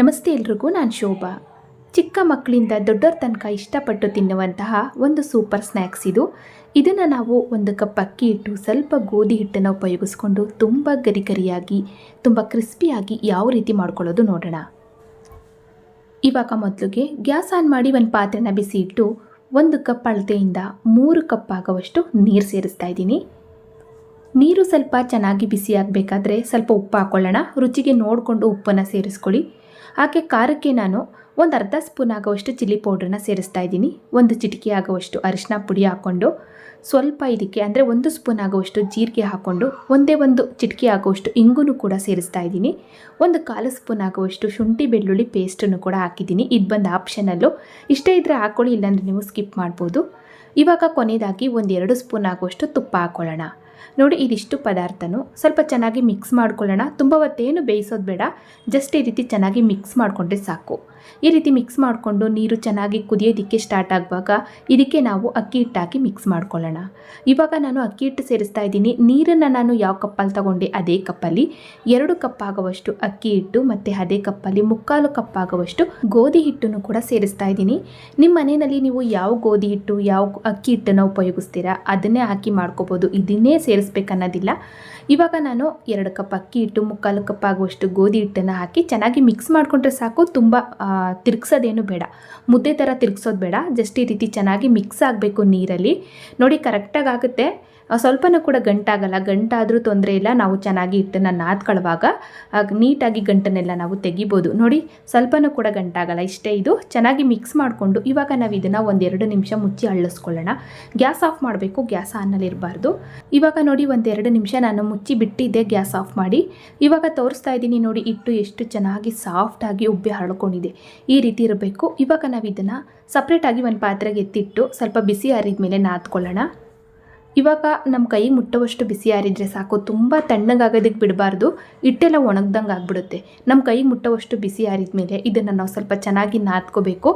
ನಮಸ್ತೆ ಎಲ್ರಿಗೂ, ನಾನು ಶೋಭಾ. ಚಿಕ್ಕ ಮಕ್ಕಳಿಂದ ದೊಡ್ಡವ್ರ ತನಕ ಇಷ್ಟಪಟ್ಟು ತಿನ್ನುವಂತಹ ಒಂದು ಸೂಪರ್ ಸ್ನ್ಯಾಕ್ಸ್ ಇದು. ಇದನ್ನು ನಾವು ಒಂದು ಕಪ್ ಅಕ್ಕಿ ಇಟ್ಟು ಸ್ವಲ್ಪ ಗೋಧಿ ಹಿಟ್ಟನ್ನು ಉಪಯೋಗಿಸ್ಕೊಂಡು ತುಂಬ ಗರಿ ಗರಿಯಾಗಿ ತುಂಬ ಕ್ರಿಸ್ಪಿಯಾಗಿ ಯಾವ ರೀತಿ ಮಾಡ್ಕೊಳ್ಳೋದು ನೋಡೋಣ. ಇವಾಗ ಮೊದಲಿಗೆ ಗ್ಯಾಸ್ ಆನ್ ಮಾಡಿ ಒಂದು ಪಾತ್ರೆನ ಬಿಸಿ ಇಟ್ಟು ಒಂದು ಕಪ್ ಅಳತೆಯಿಂದ ಮೂರು ಕಪ್ ಆಗುವಷ್ಟು ನೀರು ಸೇರಿಸ್ತಾ ಇದ್ದೀನಿ. ನೀರು ಸ್ವಲ್ಪ ಚೆನ್ನಾಗಿ ಬಿಸಿ ಆಗಬೇಕಾದ್ರೆ ಸ್ವಲ್ಪ ಉಪ್ಪು ಹಾಕ್ಕೊಳ್ಳೋಣ ರುಚಿಗೆ ನೋಡಿಕೊಂಡು ಉಪ್ಪನ್ನು ಸೇರಿಸ್ಕೊಳ್ಳಿ. ಹಾಗೆ ಖಾರಕ್ಕೆ ನಾನು ಒಂದು ಅರ್ಧ ಸ್ಪೂನ್ ಆಗುವಷ್ಟು ಚಿಲ್ಲಿ ಪೌಡ್ರನ್ನ ಸೇರಿಸ್ತಾ ಇದ್ದೀನಿ. ಒಂದು ಚಿಟಿಕೆ ಆಗುವಷ್ಟು ಅರಿಶಿನ ಪುಡಿ ಹಾಕ್ಕೊಂಡು ಸ್ವಲ್ಪ ಇದಕ್ಕೆ ಅಂದರೆ ಒಂದು ಸ್ಪೂನ್ ಆಗುವಷ್ಟು ಜೀರಿಗೆ ಹಾಕ್ಕೊಂಡು ಒಂದೇ ಒಂದು ಚಿಟಿಕೆ ಆಗುವಷ್ಟು ಇಂಗುನು ಕೂಡ ಸೇರಿಸ್ತಾ ಇದ್ದೀನಿ. ಒಂದು ಕಾಲು ಸ್ಪೂನ್ ಆಗುವಷ್ಟು ಶುಂಠಿ ಬೆಳ್ಳುಳ್ಳಿ ಪೇಸ್ಟನ್ನು ಕೂಡ ಹಾಕಿದ್ದೀನಿ. ಇದು ಬಂದು ಆಪ್ಷನಲ್ಲು. ಇಷ್ಟೇ ಇದ್ದರೆ ಹಾಕ್ಕೊಳ್ಳಿ ಇಲ್ಲಾಂದರೆ ನೀವು ಸ್ಕಿಪ್ ಮಾಡ್ಬೋದು. ಇವಾಗ ಕೊನೆಯದಾಗಿ ಒಂದು ಎರಡು ಸ್ಪೂನ್ ಆಗುವಷ್ಟು ತುಪ್ಪ ಹಾಕ್ಕೊಳ್ಳೋಣ ನೋಡಿ, ಇದಿಷ್ಟು ಪದಾರ್ಥನೂ ಸ್ವಲ್ಪ ಚೆನ್ನಾಗಿ ಮಿಕ್ಸ್ ಮಾಡ್ಕೊಳ್ಳೋಣ. ತುಂಬ ಹೊತ್ತೇನು ಬೇಯಿಸೋದು ಬೇಡ. ಜಸ್ಟ್ ಈ ರೀತಿ ಚೆನ್ನಾಗಿ ಮಿಕ್ಸ್ ಮಾಡಿಕೊಂಡ್ರೆ ಸಾಕು. ಈ ರೀತಿ ಮಿಕ್ಸ್ ಮಾಡಿಕೊಂಡು ನೀರು ಚೆನ್ನಾಗಿ ಕುದಿಯೋದಕ್ಕೆ ಸ್ಟಾರ್ಟ್ ಆಗುವಾಗ ಇದಕ್ಕೆ ನಾವು ಅಕ್ಕಿ ಹಿಟ್ಟು ಹಾಕಿ ಮಿಕ್ಸ್ ಮಾಡ್ಕೊಳ್ಳೋಣ. ಇವಾಗ ನಾನು ಅಕ್ಕಿ ಹಿಟ್ಟು ಸೇರಿಸ್ತಾ ಇದ್ದೀನಿ. ನೀರನ್ನು ನಾನು ಯಾವ ಕಪ್ಪಲ್ಲಿ ತಗೊಂಡೆ? ಅದೇ ಕಪ್ಪಲ್ಲಿ. ಎರಡು ಕಪ್ ಆಗುವಷ್ಟು ಅಕ್ಕಿ ಹಿಟ್ಟು ಮತ್ತು ಅದೇ ಕಪ್ಪಲ್ಲಿ ಮುಕ್ಕಾಲು ಕಪ್ ಆಗುವಷ್ಟು ಗೋಧಿ ಹಿಟ್ಟನ್ನು ಕೂಡ ಸೇರಿಸ್ತಾ ಇದ್ದೀನಿ. ನಿಮ್ಮ ಮನೆಯಲ್ಲಿ ನೀವು ಯಾವ ಗೋಧಿ ಹಿಟ್ಟು, ಯಾವ ಅಕ್ಕಿ ಹಿಟ್ಟನ್ನು ಉಪಯೋಗಿಸ್ತೀರಾ? ಅದನ್ನೇ ಹಾಕಿ ಮಾಡ್ಕೋಬೋದು. ಇದನ್ನೇ ಸೇರಿಸ್ಬೇಕನ್ನೋದಿಲ್ಲ. ಇವಾಗ ನಾನು ಎರಡು ಕಪ್ ಅಕ್ಕಿ ಹಿಟ್ಟು, ಮುಕ್ಕಾಲು ಕಪ್ ಆಗುವಷ್ಟು ಗೋಧಿ ಹಿಟ್ಟನ್ನು ಹಾಕಿ ಚೆನ್ನಾಗಿ ಮಿಕ್ಸ್ ಮಾಡಿಕೊಂಡ್ರೆ ಸಾಕು. ತುಂಬ ತಿರುಗ್ಸೋದೇನು ಬೇಡ. ಮುದ್ದೆ ಥರ ತಿರುಗ್ಸೋದು ಬೇಡ. ಜಸ್ಟ್ ಈ ರೀತಿ ಚೆನ್ನಾಗಿ ಮಿಕ್ಸ್ ಆಗಬೇಕು ನೀರಲ್ಲಿ. ನೋಡಿ ಕರೆಕ್ಟಾಗಿ ಆಗುತ್ತೆ. ಸ್ವಲ್ಪನೂ ಕೂಡ ಗಂಟಾಗಲ್ಲ. ಗಂಟಾದರೂ ತೊಂದರೆ ಇಲ್ಲ. ನಾವು ಚೆನ್ನಾಗಿ ಹಿಟ್ಟನ್ನು ನಾದ್ಕೊಳ್ಳುವಾಗ ನೀಟಾಗಿ ಗಂಟನ್ನೆಲ್ಲ ನಾವು ತೆಗಿಬೋದು. ನೋಡಿ, ಸ್ವಲ್ಪನೂ ಕೂಡ ಗಂಟಾಗಲ್ಲ. ಇಷ್ಟೇ ಇದು. ಚೆನ್ನಾಗಿ ಮಿಕ್ಸ್ ಮಾಡಿಕೊಂಡು ಇವಾಗ ನಾವು ಇದನ್ನು ಒಂದೆರಡು ನಿಮಿಷ ಮುಚ್ಚಿ ಅಳ್ಳಿಸ್ಕೊಳ್ಳೋಣ ಗ್ಯಾಸ್ ಆಫ್ ಮಾಡಬೇಕು. ಗ್ಯಾಸ್ ಆನಲ್ಲಿ ಇರಬಾರ್ದು ಇವಾಗ ನೋಡಿ, ಒಂದೆರಡು ನಿಮಿಷ ನಾನು ಮುಚ್ಚಿ ಬಿಟ್ಟಿದ್ದೆ ಗ್ಯಾಸ್ ಆಫ್ ಮಾಡಿ. ಇವಾಗ ತೋರಿಸ್ತಾ ಇದ್ದೀನಿ ನೋಡಿ, ಹಿಟ್ಟು ಎಷ್ಟು ಚೆನ್ನಾಗಿ ಸಾಫ್ಟಾಗಿ ಉಬ್ಬಿ ಹರಳ್ಕೊಂಡಿದೆ. ಈ ರೀತಿ ಇರಬೇಕು. ಇವಾಗ ನಾವು ಇದನ್ನು ಸಪ್ರೇಟಾಗಿ ಒಂದು ಪಾತ್ರೆಗೆ ಎತ್ತಿಟ್ಟು ಸ್ವಲ್ಪ ಬಿಸಿ ಆರಿದ ಮೇಲೆ ನಾದ್ಕೊಳ್ಳೋಣ. ಇವಾಗ ನಮ್ಮ ಕೈ ಮುಟ್ಟುವಷ್ಟು ಬಿಸಿ ಆರಿದ್ರೆ ಸಾಕು, ತುಂಬ ತಣ್ಣಗಾಗೋದಕ್ಕೆ ಬಿಡಬಾರ್ದು, ಹಿಟ್ಟೆಲ್ಲ ಒಣಗ್ದಂಗೆ ಆಗಿಬಿಡುತ್ತೆ. ನಮ್ಮ ಕೈ ಮುಟ್ಟುವಷ್ಟು ಬಿಸಿ ಆರಿದ ಮೇಲೆ ಇದನ್ನು ನಾವು ಸ್ವಲ್ಪ ಚೆನ್ನಾಗಿ ನಾದ್ಕೋಬೇಕು.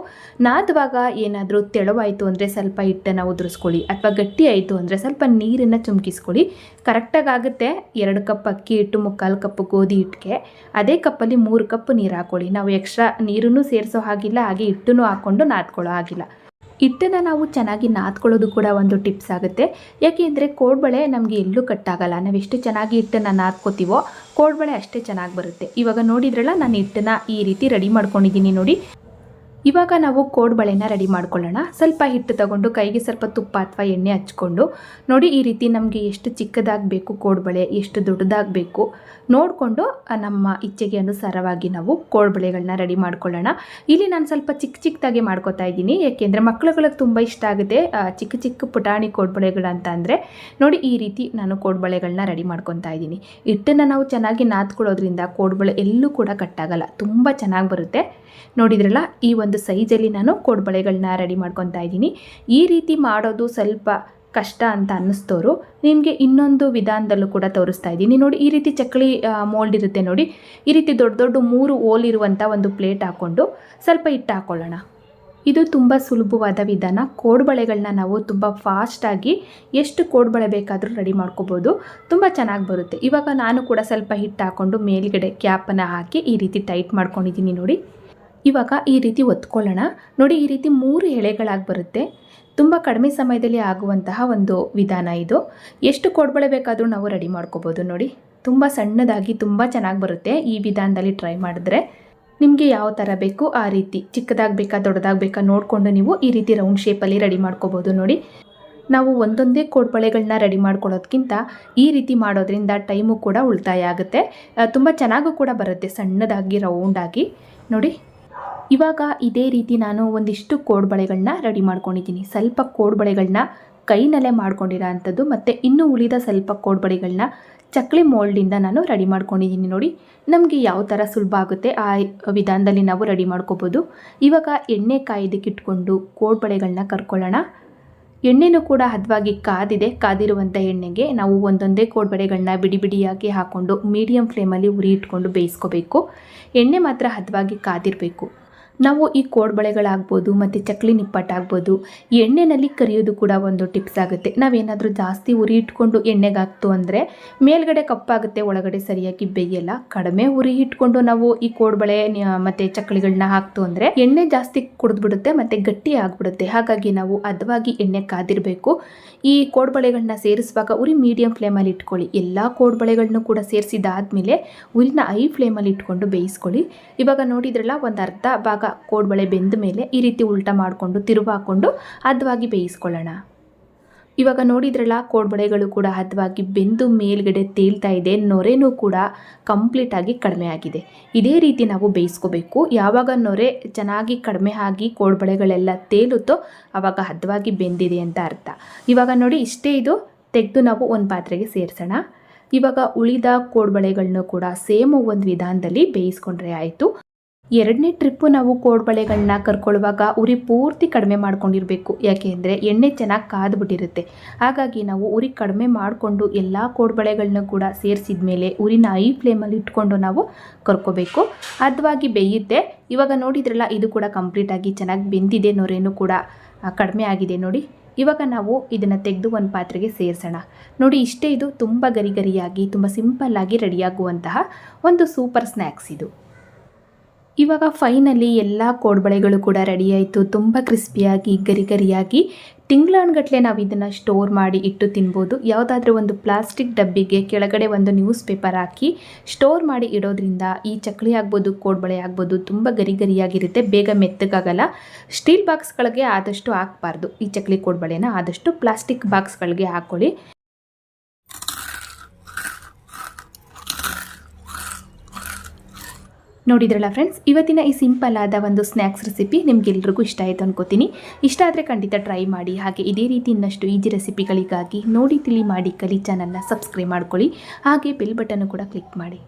ನಾದುವಾಗ ಏನಾದರೂ ತೆಳುವಾಯಿತು ಅಂದರೆ ಸ್ವಲ್ಪ ಹಿಟ್ಟನ್ನು ಉದುರಿಸ್ಕೊಳ್ಳಿ, ಅಥವಾ ಗಟ್ಟಿ ಆಯಿತು ಅಂದರೆ ಸ್ವಲ್ಪ ನೀರನ್ನು ಚುಮ್ಕಿಸ್ಕೊಳ್ಳಿ. ಕರೆಕ್ಟಾಗಿ ಆಗುತ್ತೆ, ಎರಡು ಕಪ್ ಅಕ್ಕಿ ಹಿಟ್ಟು, ಮುಕ್ಕಾಲು ಕಪ್ ಗೋಧಿ ಹಿಟ್ಟಿಗೆ ಅದೇ ಕಪ್ಪಲ್ಲಿ ಮೂರು ಕಪ್ ನೀರು ಹಾಕ್ಕೊಳ್ಳಿ ನಾವು ಎಕ್ಸ್ಟ್ರಾ ನೀರನ್ನು ಸೇರಿಸೋ ಹಾಗಿಲ್ಲ, ಹಾಗೆ ಹಿಟ್ಟನ್ನು ಹಾಕ್ಕೊಂಡು ನಾದ್ಕೊಳ್ಳೋ ಹಾಗಿಲ್ಲ. ಹಿಟ್ಟನ್ನು ನಾವು ಚೆನ್ನಾಗಿ ನಾದ್ಕೊಳ್ಳೋದು ಕೂಡ ಒಂದು ಟಿಪ್ಸ್ ಆಗುತ್ತೆ. ಯಾಕೆಂದರೆ ಕೋಡ್ಬಳೆ ನಮಗೆ ಎಲ್ಲೂ ಕಟ್ಟಾಗಲ್ಲ. ನಾವು ಎಷ್ಟು ಚೆನ್ನಾಗಿ ಹಿಟ್ಟನ್ನು ನಾದ್ಕೋತೀವೋ ಕೋಡ್ಬಳೆ ಅಷ್ಟೇ ಚೆನ್ನಾಗಿ ಬರುತ್ತೆ. ಇವಾಗ ನೋಡಿದ್ರಲ್ಲ, ನಾನು ಹಿಟ್ಟನ್ನು ಈ ರೀತಿ ರೆಡಿ ಮಾಡ್ಕೊಂಡಿದ್ದೀನಿ ನೋಡಿ. ಇವಾಗ ನಾವು ಕೋಡ್ಬಳೆನ ರೆಡಿ ಮಾಡ್ಕೊಳ್ಳೋಣ. ಸ್ವಲ್ಪ ಹಿಟ್ಟು ತಗೊಂಡು ಕೈಗೆ ಸ್ವಲ್ಪ ತುಪ್ಪ ಅಥವಾ ಎಣ್ಣೆ ಹಚ್ಕೊಂಡು ನೋಡಿ ಈ ರೀತಿ ನಮಗೆ ಎಷ್ಟು ಚಿಕ್ಕದಾಗಬೇಕು ಕೋಡ್ಬಳೆ ಎಷ್ಟು ದೊಡ್ಡದಾಗಬೇಕು ನೋಡಿಕೊಂಡು ನಮ್ಮ ಇಚ್ಛೆಗೆ ಅನುಸಾರವಾಗಿ ನಾವು ಕೋಡ್ಬಳೆಗಳನ್ನ ರೆಡಿ ಮಾಡ್ಕೊಳ್ಳೋಣ. ಇಲ್ಲಿ ನಾನು ಸ್ವಲ್ಪ ಚಿಕ್ಕ ಚಿಕ್ಕದಾಗಿ ಮಾಡ್ಕೊತಾ ಇದ್ದೀನಿ. ಏಕೆಂದರೆ ಮಕ್ಕಳುಗಳಿಗೆ ತುಂಬ ಇಷ್ಟ ಆಗುತ್ತೆ ಚಿಕ್ಕ ಚಿಕ್ಕ ಪುಟಾಣಿ ಕೋಡ್ಬಳೆಗಳಂತ ಅಂದರೆ. ನೋಡಿ ಈ ರೀತಿ ನಾನು ಕೋಡ್ಬಳೆಗಳನ್ನ ರೆಡಿ ಮಾಡ್ಕೊತಾ ಇದ್ದೀನಿ. ಹಿಟ್ಟನ್ನು ನಾವು ಚೆನ್ನಾಗಿ ನಾದ್ಕೊಳ್ಳೋದ್ರಿಂದ ಕೋಡ್ಬಳೆ ಎಲ್ಲೂ ಕೂಡ ಕಟ್ಟಾಗಲ್ಲ ತುಂಬ ಚೆನ್ನಾಗಿ ಬರುತ್ತೆ. ನೋಡಿದ್ರಲ್ಲ, ಈ ಒಂದು ಸೈಜಲ್ಲಿ ನಾನು ಕೋಡ್ಬಳೆಗಳನ್ನ ರೆಡಿ ಮಾಡ್ಕೊತಾ ಇದ್ದೀನಿ. ಈ ರೀತಿ ಮಾಡೋದು ಸ್ವಲ್ಪ ಕಷ್ಟ ಅಂತ ಅನ್ನಿಸ್ತೋರು. ನಿಮಗೆ ಇನ್ನೊಂದು ವಿಧಾನದಲ್ಲೂ ಕೂಡ ತೋರಿಸ್ತಾ ಇದ್ದೀನಿ. ನೋಡಿ, ಈ ರೀತಿ ಚಕ್ಕಳಿ ಮೋಲ್ಡ್ ಇರುತ್ತೆ ನೋಡಿ. ಈ ರೀತಿ ದೊಡ್ಡ ದೊಡ್ಡ ಮೂರು ಓಲ್ ಇರುವಂಥ ಒಂದು ಪ್ಲೇಟ್ ಹಾಕ್ಕೊಂಡು ಸ್ವಲ್ಪ ಹಿಟ್ಟು ಹಾಕ್ಕೊಳ್ಳೋಣ ಇದು ತುಂಬ ಸುಲಭವಾದ ವಿಧಾನ. ಕೋಡ್ಬಳೆಗಳನ್ನ ನಾವು ತುಂಬ ಫಾಸ್ಟಾಗಿ ಎಷ್ಟು ಕೋಡ್ಬಳೆ ಬೇಕಾದರೂ ರೆಡಿ ಮಾಡ್ಕೋಬೋದು. ತುಂಬ ಚೆನ್ನಾಗಿ ಬರುತ್ತೆ. ಇವಾಗ ನಾನು ಕೂಡ ಸ್ವಲ್ಪ ಹಿಟ್ಟು ಹಾಕ್ಕೊಂಡು ಮೇಲುಗಡೆ ಕ್ಯಾಪನ್ನು ಹಾಕಿ ಈ ರೀತಿ ಟೈಟ್ ಮಾಡ್ಕೊಂಡಿದ್ದೀನಿ ನೋಡಿ. ಇವಾಗ ಈ ರೀತಿ ಒತ್ಕೊಳ್ಳೋಣ. ನೋಡಿ, ಈ ರೀತಿ ಮೂರು ಎಳೆಗಳಾಗಿ ಬರುತ್ತೆ. ತುಂಬ ಕಡಿಮೆ ಸಮಯದಲ್ಲಿ ಆಗುವಂತಹ ಒಂದು ವಿಧಾನ ಇದು. ಎಷ್ಟು ಕೊಡ್ಬಳೆ ಬೇಕಾದರೂ ನಾವು ರೆಡಿ ಮಾಡ್ಕೋಬೋದು ನೋಡಿ. ತುಂಬ ಸಣ್ಣದಾಗಿ ತುಂಬ ಚೆನ್ನಾಗಿ ಬರುತ್ತೆ ಈ ವಿಧಾನದಲ್ಲಿ ಟ್ರೈ ಮಾಡಿದ್ರೆ. ನಿಮಗೆ ಯಾವ ಥರ ಬೇಕು ಆ ರೀತಿ. ಚಿಕ್ಕದಾಗಿ ಬೇಕಾ, ದೊಡ್ಡದಾಗಿ ಬೇಕಾ ನೋಡಿಕೊಂಡು ನೀವು ಈ ರೀತಿ ರೌಂಡ್ ಶೇಪಲ್ಲಿ ರೆಡಿ ಮಾಡ್ಕೋಬೋದು ನೋಡಿ. ನಾವು ಒಂದೊಂದೇ ಕೋಡ್ಬಳೆಗಳನ್ನ ರೆಡಿ ಮಾಡ್ಕೊಳ್ಳೋದಕ್ಕಿಂತ ಈ ರೀತಿ ಮಾಡೋದ್ರಿಂದ ಟೈಮು ಕೂಡ ಉಳಿತಾಯ ಆಗುತ್ತೆ. ತುಂಬ ಚೆನ್ನಾಗೂ ಕೂಡ ಬರುತ್ತೆ ಸಣ್ಣದಾಗಿ, ರೌಂಡಾಗಿ. ನೋಡಿ ಇವಾಗ ಇದೇ ರೀತಿ ನಾನು ಒಂದಿಷ್ಟು ಕೋಡ್ಬಳೆಗಳನ್ನ ರೆಡಿ ಮಾಡ್ಕೊಂಡಿದ್ದೀನಿ. ಸ್ವಲ್ಪ ಕೋಡ್ಬಳೆಗಳನ್ನ ಕೈನಲ್ಲೇ ಮಾಡ್ಕೊಂಡಿರೋ ಅಂಥದ್ದು ಮತ್ತು ಇನ್ನೂ ಉಳಿದ ಸ್ವಲ್ಪ ಕೋಡ್ಬಳೆಗಳನ್ನ ಚಕ್ಲಿ ಮೋಲ್ಡಿಂದ ನಾನು ರೆಡಿ ಮಾಡ್ಕೊಂಡಿದ್ದೀನಿ ನೋಡಿ. ನಮಗೆ ಯಾವ ಥರ ಸುಲಭ ಆಗುತ್ತೆ ಆ ವಿಧಾನದಲ್ಲಿ ನಾವು ರೆಡಿ ಮಾಡ್ಕೋಬೋದು. ಇವಾಗ ಎಣ್ಣೆ ಕಾಯ್ದಕ್ಕೆ ಇಟ್ಕೊಂಡು ಕೋಡ್ಬಳೆಗಳನ್ನ ಕರ್ಕೊಳ್ಳೋಣ. ಎಣ್ಣೆನೂ ಕೂಡ ಹದವಾಗಿ ಕಾದಿದೆ. ಕಾದಿರುವಂಥ ಎಣ್ಣೆಗೆ ನಾವು ಒಂದೊಂದೇ ಕೋಡ್ಬಳೆಗಳನ್ನ ಬಿಡಿ ಬಿಡಿಯಾಗಿ ಹಾಕ್ಕೊಂಡು ಮೀಡಿಯಮ್ ಫ್ಲೇಮಲ್ಲಿ ಉರಿ ಇಟ್ಕೊಂಡು ಬೇಯಿಸ್ಕೋಬೇಕು. ಎಣ್ಣೆ ಮಾತ್ರ ಹದವಾಗಿ ಕಾದಿರಬೇಕು. ನಾವು ಈ ಕೋಡ್ಬಳೆಗಳಾಗ್ಬೋದು ಮತ್ತು ಚಕ್ಲಿ ನಿಪ್ಪಟ್ಟಾಗ್ಬೋದು ಎಣ್ಣೆನಲ್ಲಿ ಕರಿಯೋದು ಕೂಡ ಒಂದು ಟಿಪ್ಸ್ ಆಗುತ್ತೆ. ನಾವೇನಾದರೂ ಜಾಸ್ತಿ ಉರಿ ಇಟ್ಕೊಂಡು ಎಣ್ಣೆಗೆ ಹಾಕ್ತು ಅಂದರೆ ಮೇಲ್ಗಡೆ ಕಪ್ಪಾಗುತ್ತೆ, ಒಳಗಡೆ ಸರಿಯಾಗಿ ಬೇಯಲ್ಲ. ಕಡಿಮೆ ಉರಿ ಇಟ್ಕೊಂಡು ನಾವು ಈ ಕೋಡ್ಬಳೆ ಮತ್ತು ಮತ್ತೆ ಚಕ್ಲಿಗಳನ್ನ ಹಾಕ್ತು ಅಂದರೆ ಎಣ್ಣೆ ಜಾಸ್ತಿ ಕುಡಿದ್ಬಿಡುತ್ತೆ, ಮತ್ತು ಗಟ್ಟಿ ಆಗಿಬಿಡುತ್ತೆ. ಹಾಗಾಗಿ ನಾವು ಅದವಾಗಿ ಎಣ್ಣೆ ಕಾದಿರಬೇಕು. ಈ ಕೋಡ್ಬಳೆಗಳನ್ನ ಸೇರಿಸುವಾಗ ಉರಿ ಮೀಡಿಯಂ ಫ್ಲೇಮಲ್ಲಿ ಇಟ್ಕೊಳ್ಳಿ. ಎಲ್ಲ ಕೋಡ್ಬಳೆಗಳನ್ನು ಕೂಡ ಸೇರಿಸಿದಾದ್ಮೇಲೆ ಉರಿನ ಐ ಫ್ಲೇಮಲ್ಲಿ ಇಟ್ಕೊಂಡು ಬೇಯಿಸ್ಕೊಳ್ಳಿ. ಇವಾಗ ನೋಡಿದ್ರಲ್ಲ, ಒಂದು ಅರ್ಧ ಭಾಗ ಕೋಡ್ಬಳೆ ಬೆಂದ ಮೇಲೆ ಈ ರೀತಿ ಉಲ್ಟಾ ಮಾಡಿಕೊಂಡು ತಿರುವು ಹಾಕ್ಕೊಂಡು ಹದವಾಗಿ ಬೇಯಿಸ್ಕೊಳ್ಳೋಣ. ಇವಾಗ ನೋಡಿದ್ರಲ್ಲ ಕೋಡ್ಬಳೆಗಳು ಕೂಡ ಹದವಾಗಿ ಬೆಂದು ಮೇಲ್ಗಡೆ ತೇಲ್ತಾ ಇದೆ, ನೊರೆನೂ ಕೂಡ ಕಂಪ್ಲೀಟಾಗಿ ಕಡಿಮೆ ಆಗಿದೆ. ಇದೇ ರೀತಿ ನಾವು ಬೇಯಿಸ್ಕೋಬೇಕು. ಯಾವಾಗ ನೊರೆ ಚೆನ್ನಾಗಿ ಕಡಿಮೆ ಆಗಿ ಕೋಡ್ಬಳೆಗಳೆಲ್ಲ ತೇಲುತ್ತೋ ಆವಾಗ ಹದವಾಗಿ ಬೆಂದಿದೆ ಅಂತ ಅರ್ಥ. ಇವಾಗ ನೋಡಿ, ಇಷ್ಟೇ ಇದು. ತೆಗೆದು ನಾವು ಒಂದು ಪಾತ್ರೆಗೆ ಸೇರಿಸೋಣ. ಇವಾಗ ಉಳಿದ ಕೋಡ್ಬಳೆಗಳನ್ನೂ ಕೂಡ ಸೇಮ್ ಒಂದು ವಿಧಾನದಲ್ಲಿ ಬೇಯಿಸ್ಕೊಂಡ್ರೆ ಆಯಿತು. ಎರಡನೇ ಟ್ರಿಪ್ಪು ನಾವು ಕೋಡ್ಬಳೆಗಳನ್ನ ಕರ್ಕೊಳ್ಳುವಾಗ ಉರಿ ಪೂರ್ತಿ ಕಡಿಮೆ ಮಾಡ್ಕೊಂಡಿರಬೇಕು. ಯಾಕೆಂದರೆ ಎಣ್ಣೆ ಚೆನ್ನಾಗಿ ಕಾದ್ಬಿಟ್ಟಿರುತ್ತೆ. ಹಾಗಾಗಿ ನಾವು ಉರಿ ಕಡಿಮೆ ಮಾಡಿಕೊಂಡು ಎಲ್ಲ ಕೋಡ್ಬಳೆಗಳನ್ನ ಕೂಡ ಸೇರಿಸಿದ ಮೇಲೆ ಉರಿನ ಐ ಫ್ಲೇಮಲ್ಲಿ ಇಟ್ಕೊಂಡು ನಾವು ಕರ್ಕೋಬೇಕು. ಹದವಾಗಿ ಬೇಯುತ್ತೆ ಇವಾಗ ನೋಡಿದ್ರಲ್ಲ, ಇದು ಕೂಡ ಕಂಪ್ಲೀಟಾಗಿ ಚೆನ್ನಾಗಿ ಬೆಂದಿದೆ ನೊರೇನು ಕೂಡ. ಕಡಿಮೆ ಆಗಿದೆ ನೋಡಿ. ಇವಾಗ ನಾವು ಇದನ್ನು ತೆಗೆದು ಒಂದು ಪಾತ್ರೆಗೆ ಸೇರಿಸೋಣ. ನೋಡಿ, ಇಷ್ಟೇ ಇದು ತುಂಬ ಗರಿಗರಿಯಾಗಿ ತುಂಬ ಸಿಂಪಲ್ಲಾಗಿ ರೆಡಿಯಾಗುವಂತಹ ಒಂದು ಸೂಪರ್ ಸ್ನ್ಯಾಕ್ಸ್ ಇದು. ಇವಾಗ ಫೈನಲಿ ಎಲ್ಲ ಕೋಡ್ಬಳೆಗಳು ಕೂಡ ರೆಡಿಯಾಯಿತು ತುಂಬ ಕ್ರಿಸ್ಪಿಯಾಗಿ ಗರಿಗರಿಯಾಗಿ ತಿಂಗಳಾನ್ಗಟ್ಲೆ ನಾವು ಇದನ್ನು ಸ್ಟೋರ್ ಮಾಡಿ ಇಟ್ಟು ತಿನ್ಬೋದು. ಯಾವುದಾದ್ರೂ ಒಂದು ಪ್ಲಾಸ್ಟಿಕ್ ಡಬ್ಬಿಗೆ ಕೆಳಗಡೆ ಒಂದು ನ್ಯೂಸ್ ಪೇಪರ್ ಹಾಕಿ ಸ್ಟೋರ್ ಮಾಡಿ ಇಡೋದ್ರಿಂದ ಈ ಚಕ್ಲಿ ಆಗ್ಬೋದು, ಕೋಡ್ಬಳೆ ಆಗ್ಬೋದು ತುಂಬ ಗರಿ ಗರಿಯಾಗಿರುತ್ತೆ ಬೇಗ ಮೆತ್ತಗಾಗಲ್ಲ. ಸ್ಟೀಲ್ ಬಾಕ್ಸ್ಗಳಿಗೆ ಆದಷ್ಟು ಹಾಕಬಾರ್ದು. ಈ ಚಕ್ಲಿ ಕೋಡ್ಬಳೆನ ಆದಷ್ಟು ಪ್ಲಾಸ್ಟಿಕ್ ಬಾಕ್ಸ್ಗಳಿಗೆ ಹಾಕ್ಕೊಳ್ಳಿ ನೋಡಿದ್ರಲ್ಲ ಫ್ರೆಂಡ್ಸ್ ಇವತ್ತಿನ ಈ ಸಿಂಪಲ್ ಆದ ಒಂದು ಸ್ನ್ಯಾಕ್ಸ್ ರೆಸಿಪಿ ನಿಮ್ಗೆಲ್ರಿಗೂ ಇಷ್ಟ ಆಯಿತು ಅನ್ಕೋತೀನಿ. ಇಷ್ಟ ಆದರೆ ಖಂಡಿತ ಟ್ರೈ ಮಾಡಿ, ಹಾಗೆ ಇದೇ ರೀತಿ ಇನ್ನಷ್ಟು ಈಜಿ ರೆಸಿಪಿಗಳಿಗಾಗಿ ನೋಡಿ, ತಿಳಿ ಮಾಡಿ ಕಲಿ ಚಾನಲ್ನ ಸಬ್ಸ್ಕ್ರೈಬ್ ಮಾಡ್ಕೊಳ್ಳಿ. ಹಾಗೆ ಬೆಲ್ ಬಟನ್ನು ಕೂಡ ಕ್ಲಿಕ್ ಮಾಡಿ.